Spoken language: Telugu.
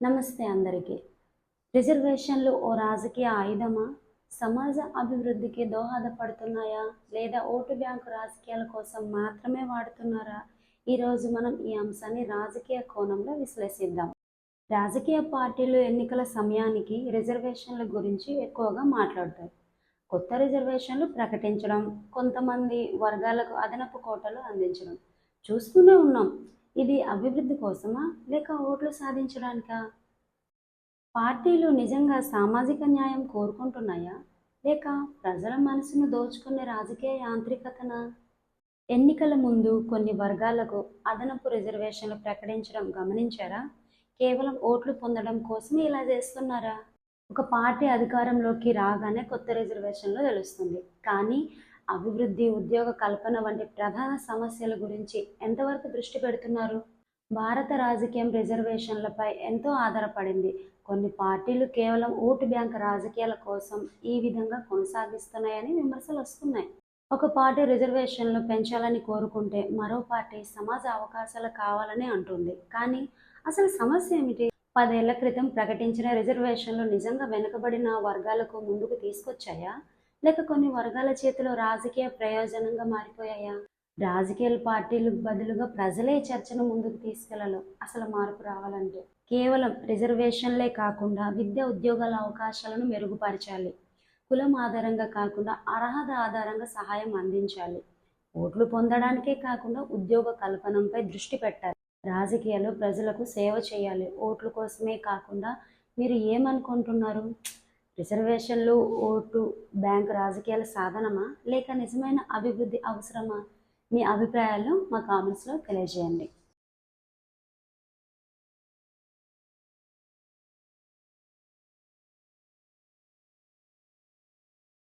నమస్తే అందరికీ. రిజర్వేషన్లు ఓ రాజకీయ ఆయుధమా? సమాజ అభివృద్ధికి దోహదపడుతున్నాయా? లేదా ఓటు బ్యాంకు రాజకీయాల కోసం మాత్రమే వాడుతున్నారా? ఈరోజు మనం ఈ అంశాన్ని రాజకీయ కోణంలో విశ్లేషిద్దాం. రాజకీయ పార్టీలు ఎన్నికల సమయానికి రిజర్వేషన్ల గురించి ఎక్కువగా మాట్లాడతారు కొత్త రిజర్వేషన్లు ప్రకటించడం కొంతమంది వర్గాలకు అదనపు కోటలు అందించడం. చూస్తూనే ఉన్నాం. ఇది అభివృద్ధి కోసమా లేక ఓట్లు సాధించడానికా? పార్టీలు నిజంగా సామాజిక న్యాయం కోరుకుంటున్నాయా లేక ప్రజల మనసును దోచుకునే రాజకీయ యాంత్రికతనా? ఎన్నికల ముందు కొన్ని వర్గాలకు అదనపు రిజర్వేషన్లు ప్రకటించడం గమనించారా? కేవలం ఓట్లు పొందడం కోసమే ఇలా చేస్తున్నారా? ఒక పార్టీ అధికారంలోకి రాగానే కొత్త రిజర్వేషన్లు తెలుస్తుంది. కానీ అభివృద్ధి ఉద్యోగ కల్పన వంటి ప్రధాన సమస్యల గురించి ఎంతవరకు దృష్టి పెడుతున్నారు? భారత రాజకీయం రిజర్వేషన్లపై ఎంతో ఆధారపడింది. కొన్ని పార్టీలు కేవలం ఓటు బ్యాంక్ రాజకీయాల కోసం ఈ విధంగా కొనసాగిస్తున్నాయని విమర్శలు వస్తున్నాయి. ఒక పార్టీ రిజర్వేషన్లు పెంచాలని కోరుకుంటే మరో పార్టీ సమాజ అవకాశాలు కావాలని అంటుంది. కానీ అసలు సమస్య ఏమిటి? పదేళ్ళ క్రితం ప్రకటించిన రిజర్వేషన్లు నిజంగా వెనుకబడిన వర్గాలకు ముందుకు తీసుకొచ్చాయా? లేక కొన్ని వర్గాల చేతిలో రాజకీయ ప్రయోజనంగా మారిపోయాయా? రాజకీయ పార్టీలకు బదులుగా ప్రజలే చర్చను ముందుకు తీసుకెళ్ళలు. అసలు మార్పు రావాలంటే కేవలం రిజర్వేషన్లే కాకుండా విద్య ఉద్యోగాల అవకాశాలను మెరుగుపరచాలి. కులం ఆధారంగా కాకుండా అర్హత ఆధారంగా సహాయం అందించాలి. ఓట్లు పొందడానికే కాకుండా ఉద్యోగ కల్పనంపై దృష్టి పెట్టాలి. రాజకీయాలు ప్రజలకు సేవ చేయాలి. ఓట్ల కోసమే కాకుండా మీరు ఏమనుకుంటున్నారు? రిజర్వేషన్లు ఓటు బ్యాంక్ రాజకీయాల సాధనమా? లేక నిజమైన అభివృద్ధి అవసరమా? మీ అభిప్రాయాలను మా కామెంట్స్లో తెలియజేయండి.